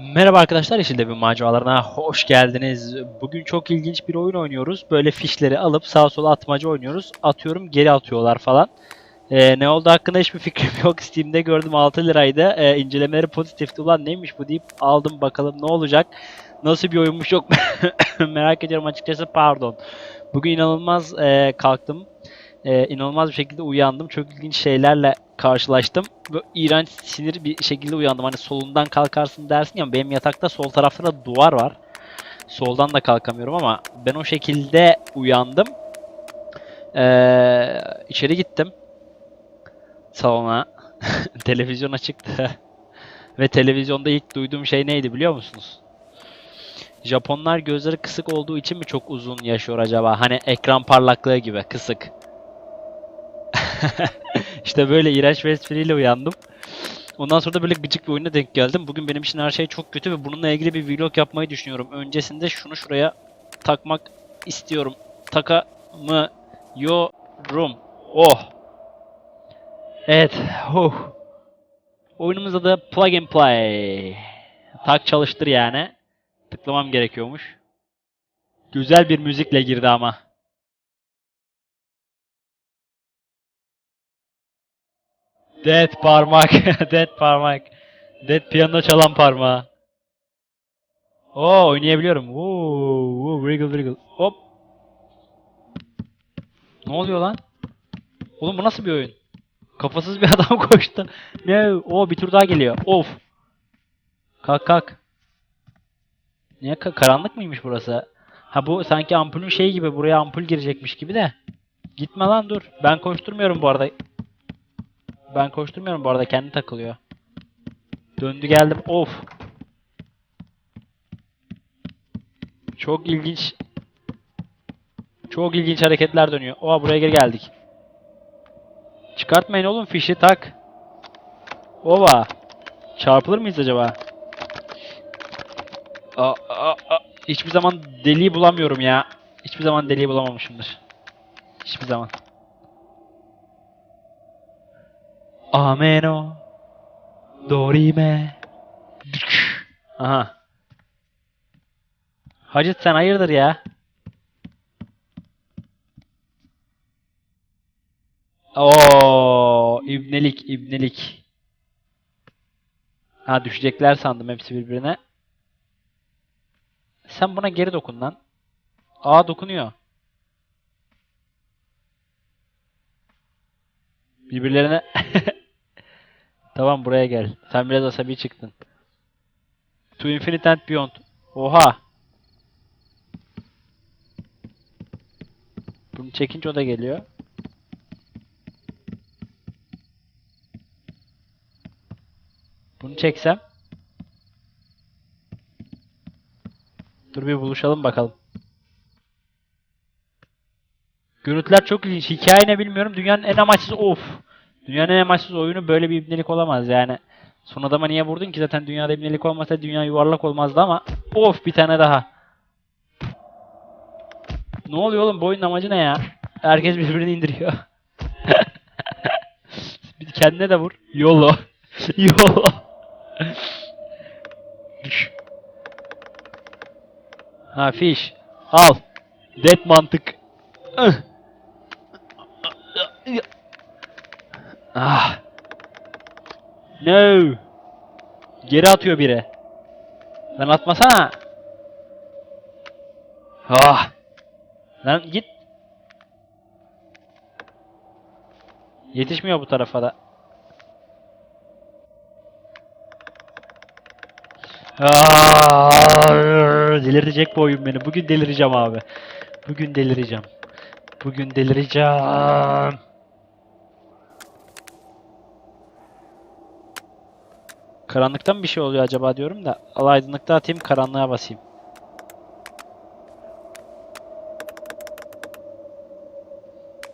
Merhaba arkadaşlar, Yeşil bir maceralarına hoş geldiniz. Bugün çok ilginç bir oyun oynuyoruz. Böyle fişleri alıp sağa sola atmaca oynuyoruz. Atıyorum, geri atıyorlar falan. Ee, ne oldu hakkında hiçbir fikrim yok. Steam'de gördüm 6 liraydı. Ee, incelemeleri pozitifti. Ulan neymiş bu deyip aldım bakalım ne olacak. Nasıl bir oyunmuş çok merak ediyorum açıkçası pardon. Bugün inanılmaz e, kalktım. E, inanılmaz bir şekilde uyandım. Çok ilginç şeylerle karşılaştım. Böyle iğrenç sinir bir şekilde uyandım. Hani solundan kalkarsın dersin ya benim yatakta sol tarafta da duvar var. Soldan da kalkamıyorum ama ben o şekilde uyandım. Ee, içeri gittim. Salona. Televizyon açıktı. Ve televizyonda ilk duyduğum şey neydi biliyor musunuz? Japonlar gözleri kısık olduğu için mi çok uzun yaşıyor acaba? Hani ekran parlaklığı gibi kısık. işte böyle iğrenç bir espriyle uyandım. Ondan sonra da böyle gıcık bir oyuna denk geldim. Bugün benim için her şey çok kötü ve bununla ilgili bir vlog yapmayı düşünüyorum. Öncesinde şunu şuraya takmak istiyorum. Takamıyorum. Oh. Evet. Oh. Oyunumuz adı Plug and Play. Tak çalıştır yani. Tıklamam gerekiyormuş. Güzel bir müzikle girdi ama. Dead parmak. Dead parmak. Dead piyano çalan parmağı. Oo oynayabiliyorum. Woo, woo, wriggle wriggle. Hop. Ne oluyor lan? Oğlum bu nasıl bir oyun? Kafasız bir adam koştu. Ne? O bir tur daha geliyor. Of. Kalk kalk. Niye ka- karanlık mıymış burası? Ha bu sanki ampulün şeyi gibi buraya ampul girecekmiş gibi de. Gitme lan dur. Ben koşturmuyorum bu arada. Ben koşturmuyorum bu arada kendi takılıyor. Döndü geldim. Of. Çok ilginç. Çok ilginç hareketler dönüyor. Oha buraya geri geldik. Çıkartmayın oğlum fişi tak. Ova. Çarpılır mıyız acaba? Aa, aa, aa. Hiçbir zaman deliği bulamıyorum ya. Hiçbir zaman deliği bulamamışımdır. Hiçbir zaman. Ameno. Dorime. Aha. Hacet sen hayırdır ya? Oo, ibnelik, ibnelik. Ha düşecekler sandım hepsi birbirine. Sen buna geri dokun lan. Aa dokunuyor. Birbirlerine Tamam buraya gel. Sen biraz asabi çıktın. To Infinite and Beyond. Oha. Bunu çekince o da geliyor. Bunu çeksem. Dur bir buluşalım bakalım. Görüntüler çok ilginç. Hikaye ne bilmiyorum. Dünyanın en amaçsız of. Dünyanın en amaçsız oyunu böyle bir ibnelik olamaz yani. Son adama niye vurdun ki zaten dünyada ibnelik olmasa dünya yuvarlak olmazdı ama of bir tane daha. Ne oluyor oğlum bu oyunun amacı ne ya? Herkes birbirini indiriyor. Kendine de vur. Yolo. Yolo. Ha fiş. Al. Dead mantık. Ah. No. Geri atıyor biri. Lan atmasana. Ah. Lan git. Yetişmiyor bu tarafa da. Ah, delirtecek bu oyun beni. Bugün delireceğim abi. Bugün delireceğim. Bugün delireceğim. Karanlıktan mı bir şey oluyor acaba diyorum da. Al aydınlıkta atayım karanlığa basayım.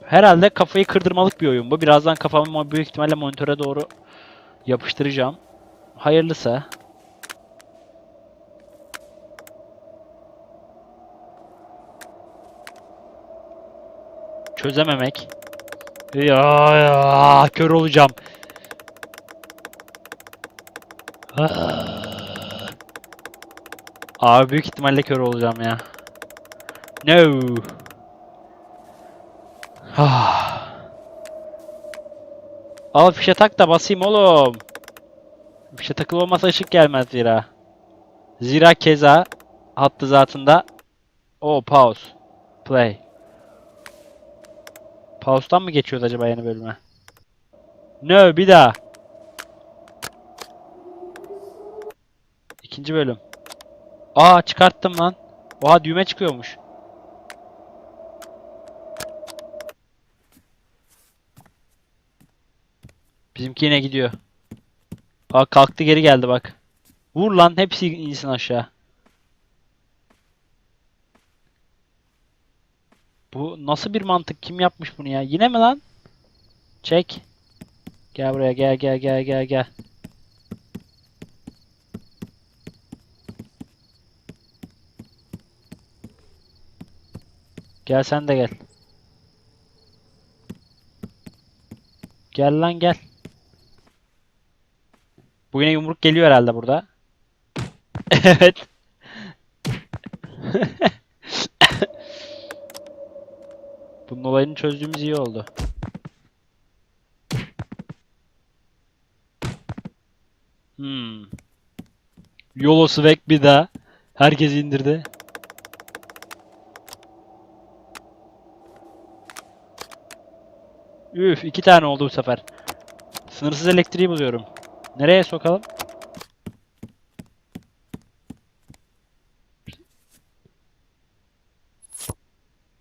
Herhalde kafayı kırdırmalık bir oyun bu. Birazdan kafamı büyük ihtimalle monitöre doğru yapıştıracağım. Hayırlısı. Çözememek. Ya, ya kör olacağım. Ah. Abi büyük ihtimalle kör olacağım ya. No. Ah. Al fişe tak da basayım oğlum. Fişe takılı olmasa ışık gelmez zira. Zira keza hattı zatında. O pause. Play. Pause'dan mı geçiyoruz acaba yeni bölüme? No bir daha. İkinci bölüm. Aa çıkarttım lan. Oha düğme çıkıyormuş. Bizimki yine gidiyor. Aa kalktı geri geldi bak. Vur lan hepsi insin aşağı. Bu nasıl bir mantık? Kim yapmış bunu ya? Yine mi lan? Çek. Gel buraya gel gel gel gel gel. Gel sen de gel. Gel lan gel. Bu yine yumruk geliyor herhalde burada. evet. Bunun olayını çözdüğümüz iyi oldu. Hmm. Yolo swag bir daha. Herkes indirdi. Üf iki tane oldu bu sefer. Sınırsız elektriği buluyorum. Nereye sokalım?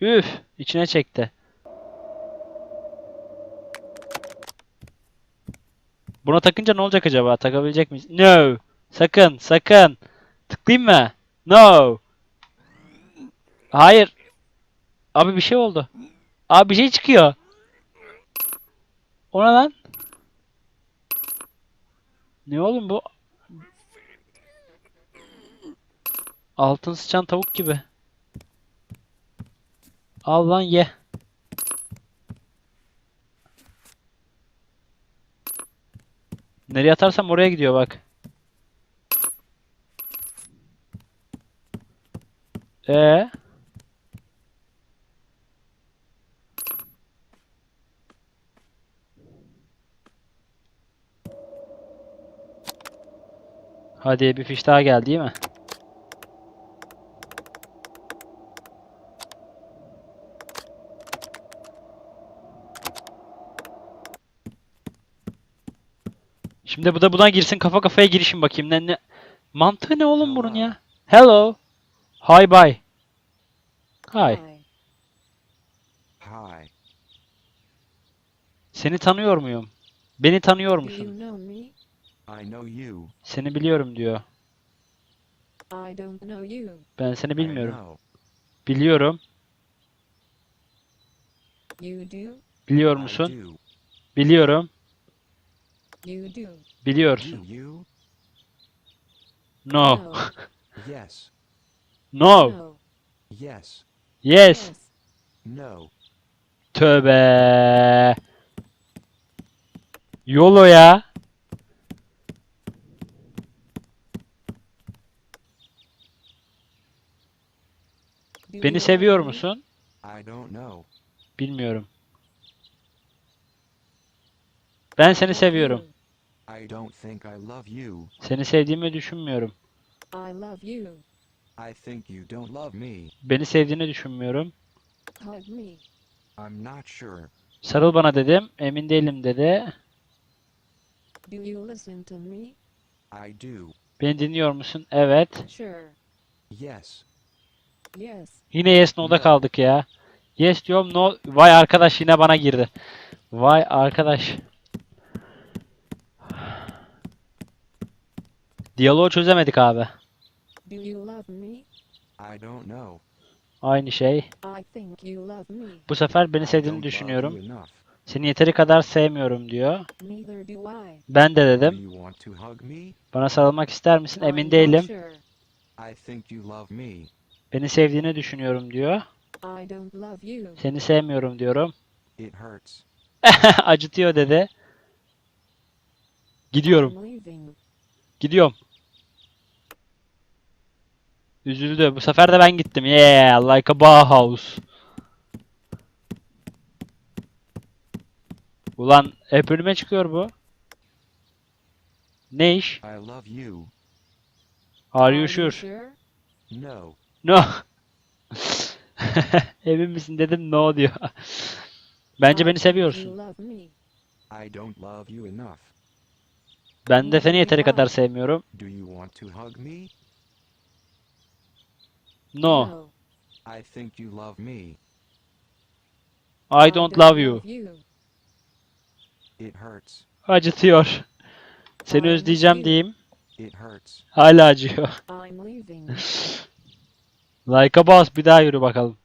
Üf içine çekti. Buna takınca ne olacak acaba? Takabilecek miyiz? No. Sakın, sakın. Tıklayayım mı? No. Hayır. Abi bir şey oldu. Abi bir şey çıkıyor. O ne lan? Ne oğlum bu? Altın sıçan tavuk gibi. Al lan ye. Nereye atarsam oraya gidiyor bak. Ee? Hadi bir fiş daha geldi değil mi? Şimdi bu da buna girsin kafa kafaya girişin bakayım. Ne, ne... Mantığı ne oğlum bunun ya? Hello. Hi bye. Hi. Hi. Seni tanıyor muyum? Beni tanıyor Do you musun? I know you. Seni biliyorum diyor. I don't know you. Ben seni I bilmiyorum. know. Biliyorum. You do? Biliyor I musun? do. Biliyorum. You do? Do Biliyorsun. you? No. No. Yes. No. No. Yes. Yes. No. Tövbe. Yolo ya. Do Beni seviyor musun? Bilmiyorum. Ben seni seviyorum. Seni sevdiğimi düşünmüyorum. Beni sevdiğini düşünmüyorum. Sarıl bana dedim. Emin değilim dedi. Do you listen to me? I do. Beni dinliyor musun? Evet. Sure. Yes. Yes. Yine yes no'da No. kaldık ya. Yes diyorum no. Vay arkadaş yine bana girdi. Vay arkadaş. Diyaloğu çözemedik abi. Do you love me? I don't know. Aynı şey. I think you love me. Bu sefer beni sevdiğini düşünüyorum. Seni yeteri kadar sevmiyorum diyor. Neither do I. Ben de dedim. you want to hug me? Bana sarılmak ister misin? Emin değilim. Sure. I think you love me. Beni sevdiğini düşünüyorum diyor. I don't love you. Seni sevmiyorum diyorum. It hurts. Acıtıyor dedi. Gidiyorum. I'm leaving. Gidiyorum. Üzüldü. Bu sefer de ben gittim. Yeah, like a Bauhaus. Ulan hep önüme çıkıyor bu. Ne iş? I love you. Are you sure? No. No. Emin misin dedim no diyor. Bence beni seviyorsun. I don't love you enough. Ben de seni yeteri kadar sevmiyorum. Do you want to hug me? No. I think you love me. I don't love you. It hurts. Acıtıyor. Seni özleyeceğim diyeyim. It hurts. Hala acıyor. I'm leaving. Like a boss bir daha yürü bakalım.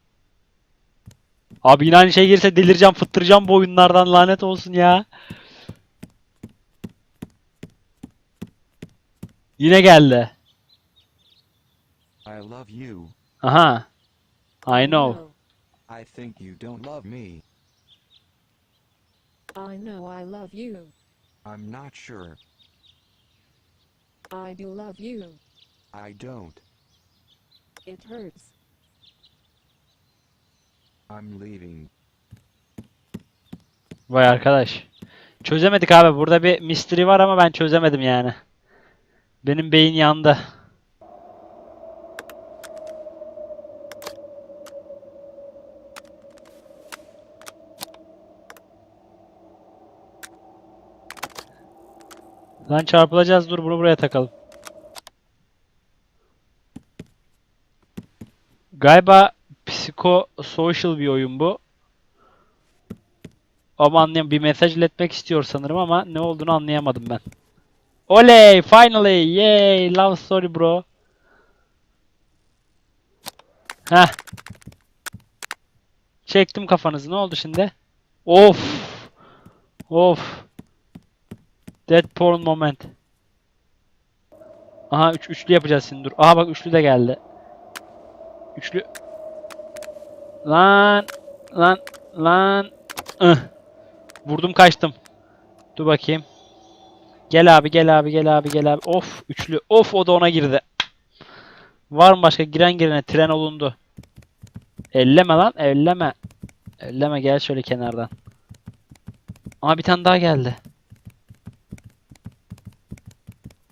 Abi yine aynı şey gelirse delireceğim fıttıracağım bu oyunlardan lanet olsun ya. Yine geldi. I love you. Aha. I know. No, I think you don't love me. I know I love you. I'm not sure. I do love you. I don't. It hurts. I'm leaving. Vay arkadaş. Çözemedik abi. Burada bir mystery var ama ben çözemedim yani. Benim beyin yandı. Lan çarpılacağız. Dur bunu buraya takalım. Galiba psiko-social bir oyun bu. Ama anlayam bir mesaj iletmek istiyor sanırım ama ne olduğunu anlayamadım ben. Oley! Finally! Yay! Love story bro. Heh. Çektim kafanızı. Ne oldu şimdi? Of! Of! Dead porn moment. Aha üç, üçlü yapacağız şimdi dur. Aha bak üçlü de geldi. Üçlü. Lan! Lan! Lan! Ih. Vurdum kaçtım. Dur bakayım. Gel abi gel abi gel abi gel abi. Of üçlü. Of o da ona girdi. Var mı başka giren girene tren olundu. Elleme lan elleme. Elleme gel şöyle kenardan. Aa bir tane daha geldi.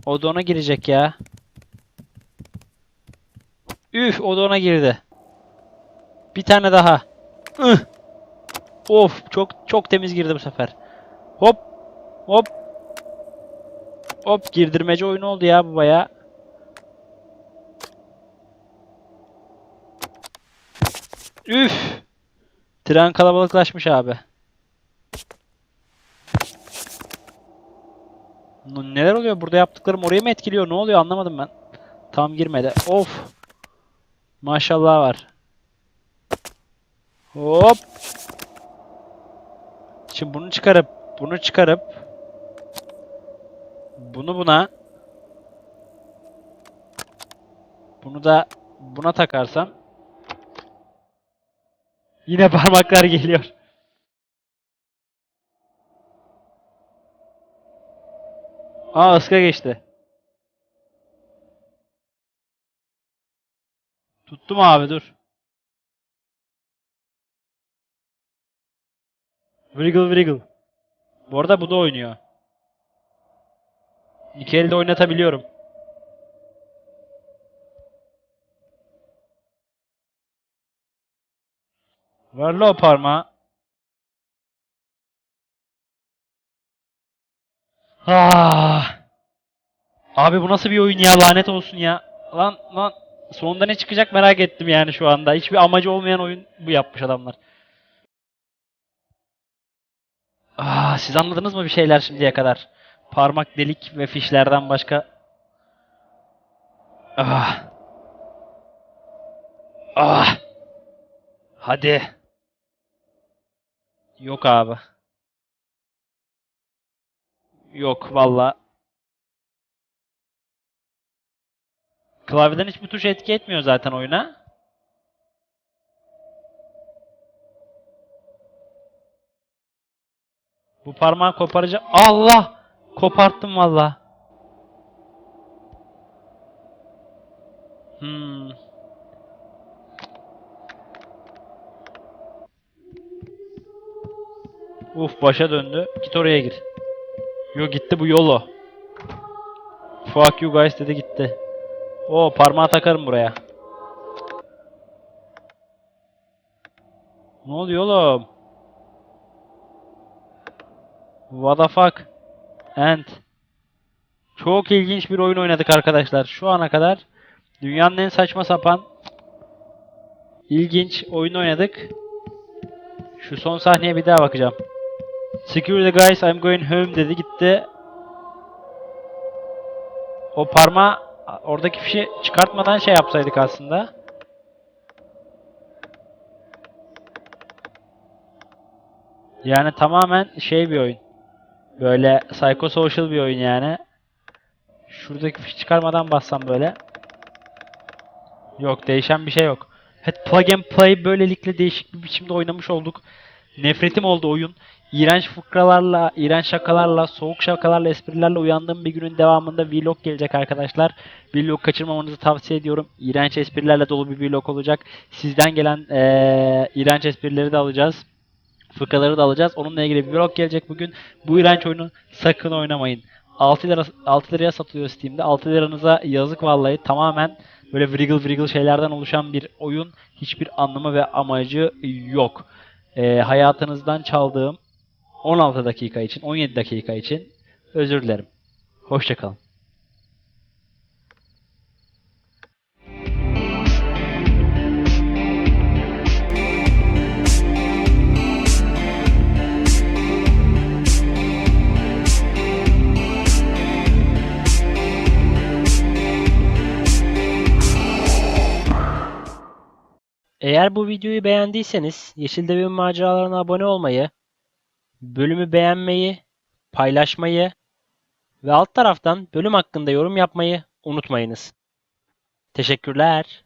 O da ona girecek ya. Üf o da ona girdi. Bir tane daha. Ih. Of çok çok temiz girdi bu sefer. Hop hop hop girdirmece oyunu oldu ya bu baya. Üf. Tren kalabalıklaşmış abi. Neler oluyor? Burada yaptıklarım oraya mı etkiliyor? Ne oluyor? Anlamadım ben. Tam girmedi. Of. Maşallah var. Hop. Şimdi bunu çıkarıp bunu çıkarıp bunu buna bunu da buna takarsam yine parmaklar geliyor. Aa ıska geçti. Tuttum abi dur. Wriggle wriggle. Bu arada bu da oynuyor. İki elde oynatabiliyorum. Ver la o parmağı. Ah. Abi bu nasıl bir oyun ya lanet olsun ya. Lan lan sonunda ne çıkacak merak ettim yani şu anda. Hiçbir amacı olmayan oyun bu yapmış adamlar. Ah, siz anladınız mı bir şeyler şimdiye kadar? Parmak delik ve fişlerden başka. Ah. Ah. Hadi. Yok abi. Yok valla. Klavyeden hiçbir tuş etki etmiyor zaten oyuna. Bu parmağı koparacağım. Allah! Koparttım valla. Hmm. Uf başa döndü. Git oraya gir. Yo gitti bu yolo. Fuck you guys dedi gitti. O parmağı takarım buraya. Ne oluyor oğlum? What the fuck? And. Çok ilginç bir oyun oynadık arkadaşlar. Şu ana kadar dünyanın en saçma sapan ilginç oyun oynadık. Şu son sahneye bir daha bakacağım. Secure the guys, I'm going home dedi gitti. O parmağı oradaki fişi çıkartmadan şey yapsaydık aslında. Yani tamamen şey bir oyun. Böyle psychosocial bir oyun yani. Şuradaki fişi çıkarmadan bassam böyle. Yok değişen bir şey yok. Evet plug and play böylelikle değişik bir biçimde oynamış olduk. Nefretim oldu oyun. İğrenç fıkralarla, iğrenç şakalarla, soğuk şakalarla, esprilerle uyandığım bir günün devamında vlog gelecek arkadaşlar. Vlog kaçırmamanızı tavsiye ediyorum. İğrenç esprilerle dolu bir vlog olacak. Sizden gelen eee iğrenç esprileri de alacağız. Fıkraları da alacağız. Onunla ilgili bir vlog gelecek bugün. Bu iğrenç oyunu sakın oynamayın. 6 lira 6 liraya satılıyor Steam'de. 6 liranıza yazık vallahi. Tamamen böyle wriggle wriggle şeylerden oluşan bir oyun. Hiçbir anlamı ve amacı yok. Ee, hayatınızdan çaldığım 16 dakika için, 17 dakika için özür dilerim. Hoşçakalın. Eğer bu videoyu beğendiyseniz Yeşil Devin maceralarına abone olmayı, bölümü beğenmeyi, paylaşmayı ve alt taraftan bölüm hakkında yorum yapmayı unutmayınız. Teşekkürler.